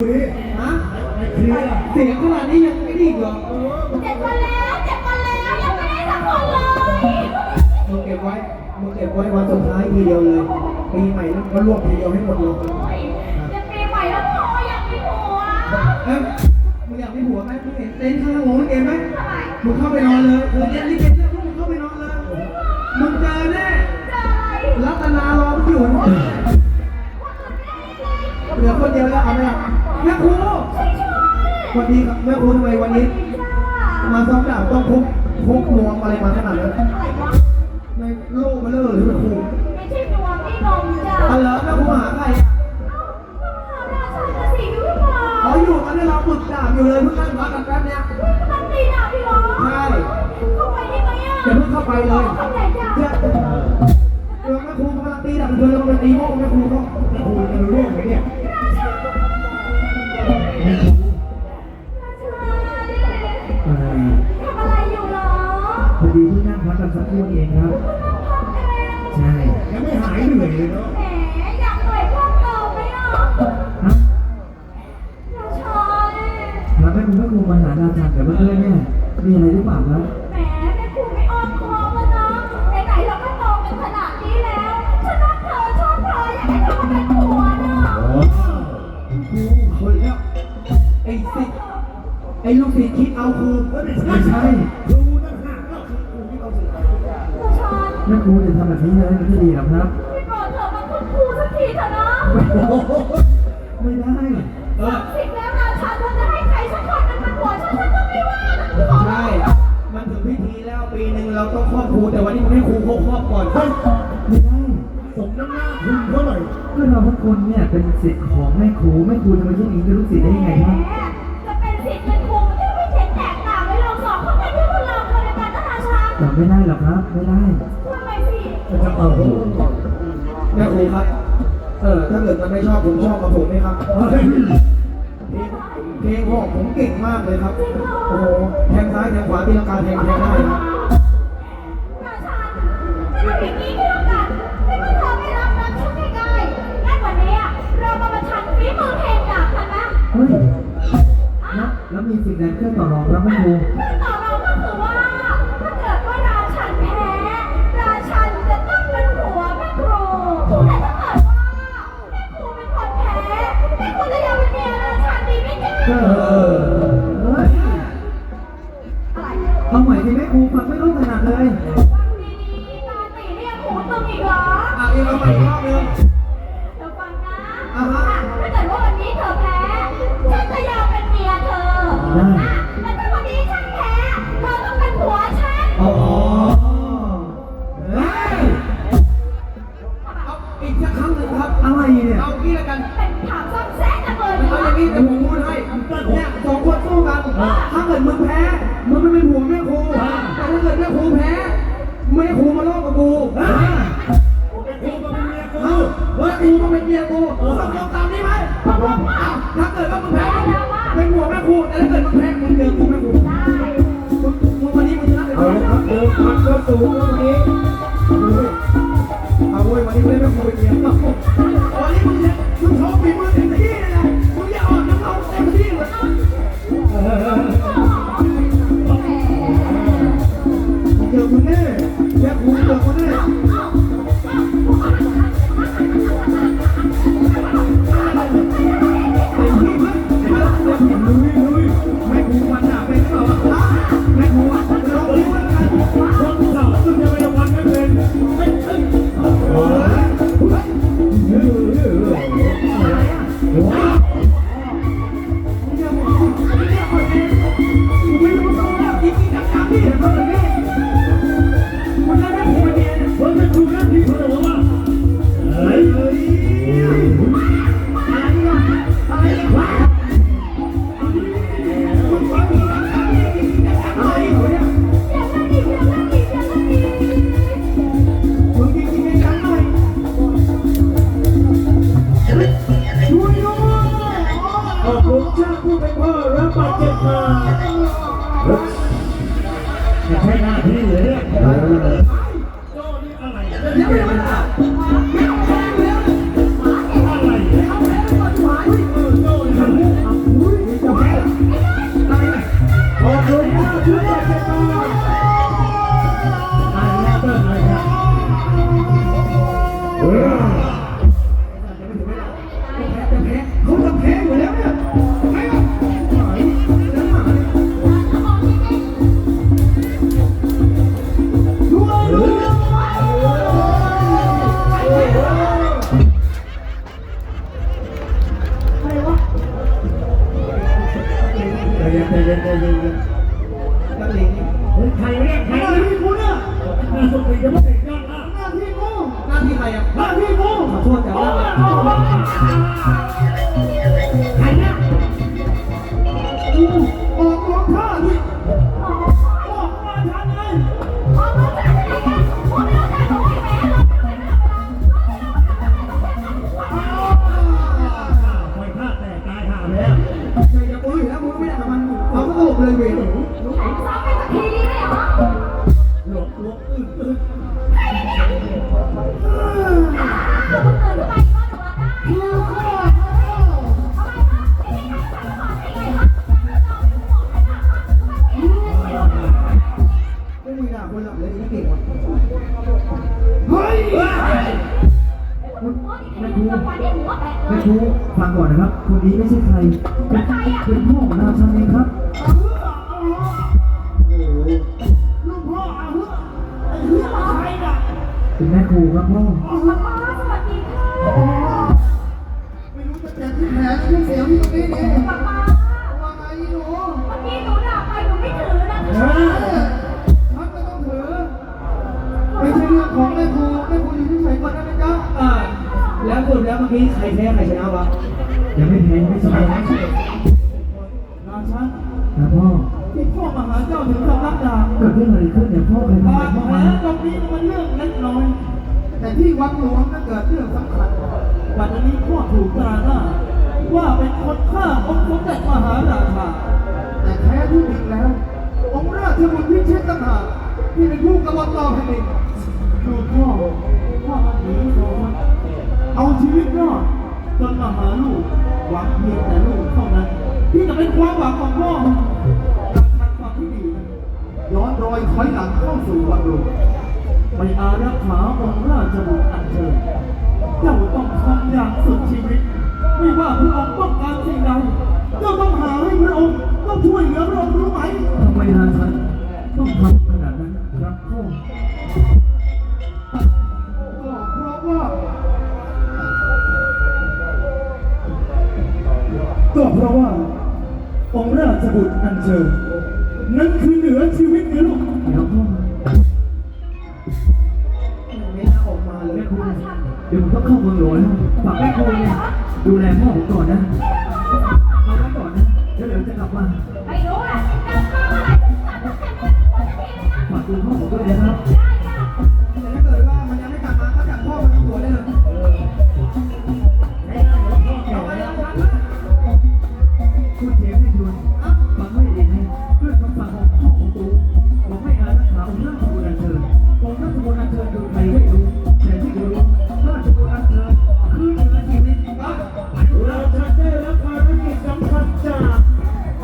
ฮะเคลียร์เสียงขนาดนี้ยังไม่ดีกเหรอเจ็บมาแล้วเจ็บมาแล้วยังไม่ได้สักคนเลยมึงเก็บไว้มึงเก็บไว้วันสุดท้ายทีเดียวเลยปีใหม่นั้นก็รวบทีเดียวให้หมดเลยจะปีใหม่แล้วพ่ออยากมีผัวเอ้ยมึงอยากมีผัวไหมมึงเห็นเต็นท์ข้างหัวมึงเองไหมมึงเข้าไปนอนเลยคืนนี้ลิเกเลิกมึงเวัสดีครับแม่ครูทำไมวันนี้ มาซ้อมดาบต้องพกพกนวมอะไรมาขนาดนั้นอะไรวะในโลกมาเลอะหรือเป็นครูไม่ใช่นวมนี่นมจ้ะอ๋อเหรอแม่ครูหาใครอะราชาจะสีหรือเปล่าเขาอยู่กันเนี่ยเราฝึกดาบอยู่เลยเพิ่งนั่งพักกันแป๊บเนี้ยมันตีหนาพี่น้องใช่เข้าไปได้ไหมอะอย่าเพิ่งเข้าไปเลยเข้าใจจ้ะเนี่ยเออแม่ครูกำลังตีดาบเธอแล้วมันตีโม่แม่ครูเพอดีที่นั่งพักกันสักครู่เองครับ ใช่ยังไม่หายเหนื่อยเลยเนาะแหมอยากหน่อยเพิ่มเติมไหมอะฮะราชาแล้วแม่คุณแม่ครูมาหาอาจารย์กับเพื่อนๆเนี่ยมีอะไรหรือเปล่าครับ แบบนี้เลยมันไม่ดีหรอกครับ พี่โปรดเธอมาขึ้นครูสักทีเถอะนะไม่ได้เออสิบแล้วราชาเธอจะให้ใครสักคนเป็นผัวฉันฉันก็ไม่ว่านะขอใช่ มันถึงพิธีแล้วปีหนึ่งเราต้องครอบครูแต่วันนี้มึงให้ครูครบครอบก่อนเฮ้ยไม่ได้สมน้ำหน้าคุณเท่าไหร่ก็เราทุกคนเนี่ยเป็นศิษย์ของแม่ครูแม่ครูจะมายื่นอย่างนี้เป็นลูกศิษย์ได้ยังไงครับแหมจะเป็นสิทธิ์เป็นครูมันไม่เห็นแตกต่างเลยเราสองคนเป็นที่คนเราคนเดียวกันนะราชาแต่ไม่ได้หรอกครับ ไม่ได้ทำไมสิจะ เอาครูแม่ครูครับ เออ ถ้าเกิดมันไม่ชอบผมชอบกับผมไหมครับเฮ้ยเพลงเพลงของผมเก่งมากเลยครับ โอ้โห แทงซ้ายแทงขวาตีลังกาแทงแทงได้นะราชาทำอย่างนี้ก็แล้วกันไม่ว่าเธอไม่ เออเฮ้ยเอาใหม่สิแม่ครูฟังไม่รู้ขนาดเลยฟันดีๆตาตีเรียกหูตึงอีกเหรออะอีกรอบอีกรอบนึงเดี๋ยวฟังนะอ่าฮะถ้าเกิดว่าวันนี้เธอแพ้ฉันจะยอมเป็นเมียเธอได้ อะ ถ้าเกิดมึงแพ้ มึงไม่เป็นผัวแม่ครู แต่ถ้าเกิดแม่ครูแพ้ แม่ครูมาลอกกับกูครูมาเป็นเมียกูเอาเฮ้ยกูมาเป็นเมียกูตกลงตามนี้ไหมตกลงเอาถ้าเกิดว่ามึงแพ้เป็นผัวแม่ครูแต่ถ้าเกิดมึงแพ้มึงเจอกูแม่ครูได้มึงมึงวันนี้มึงชนะเลยเอาละครับเดินทางเข้าสู่วัน แน่แม่ครูเจอคุณแน่ Bol bol bol bol. เราก็ตลบเลยเวรแทงซ้ำไปสักทีดีไหมเหรอหลบหลบอึ้งอึ้งคือมึงตื่นขึ้นมาอีกรอบหนึ่งแล้วได้ทำไมคะไม่ใช่การสั่งสอนได้ไงคะน้องเป็นห่วงฉันนะคะทำไมไม่ได้ยินไม่มีด่าคนหลับเลย หัวแตกเลแม่ยครูฟังก่อนนะครับ คนนี้ไม่ใช่ใคร เป็นเป็นพ่อของราชันเองครับ ลูกพ่อเอาเถอะไอ้เหี้ยใครน่ะเป็นแม่ครูครับพ่อป๊าป๊าสวัสดีค่ะไม่รู้จะเจ็บที่แผลที่เสียงที่ตรงนี้นี่ป๊ แล้วคุณแล้วเมื่อกี้ใครแพ้ใครชนะวะยังไม่แพ้ยังไม่ชนะราชันนะพ่อที่พ่อมาหาเจ้าถึงสำนักดาบเกิดเรื่องอะไรขึ้นเนี่ยพ่อเคยทำบาอะไรดพ่อแผลมาตรงนี้มันเรื่องเล็กน้อย แต่ที่วัดหลวงนั่นเกิดเรื่องสำคัญวันนี้พ่อถูกตราหน้าว่าเป็นคนฆ่าองค์สมเด็จมหาราชาแต่แท้ที่จริงแล้ว องค์ราชบุตรพิชิตต่างหากที่เป็นผู้กำหนดต่อแผ่นดินดูพ่อ วังเพียงแต่ลูกเท่านั้นที่จะเป็นความหวังของพ่อการทำความที่ดีนะย้อนรอยถอยหลังเข้าสู่วังหลวงไม่อารักขาองค์ราชบุตรอันเชิญเจ้าต้องทำอย่างสุดชีวิต ไม่ว่าพระองค์ต้องการสิ่งใดเจ้าต้องหาให้พระองค์ต้องช่วยเหลือพระองค์รู้ไหมทำไมราชันต้องทำขนาดนั้นครับพ่อ ก็เพราะว่าองค์ราชบุตรอันเชิญนั้นคือเหนือชีวิตนะลูกเดี๋ยวพ่อไม่น่าออกมาเลยแม่ครูเดี๋ยวผมต้องเข้าเมืองหลวงแล้วฝากแม่ครูเนี่ยดูแลพ่อผมก่อนนะเอาไว้ก่อนนะแล้วเดี๋ยวจะกลับมาไม่รู้แหละการทำอะไรทุกอย่างต้องเต็มที่ทุกทีเลยนะฝากดูพ่อผมด้วยนะครับได้ คุณเทพยุน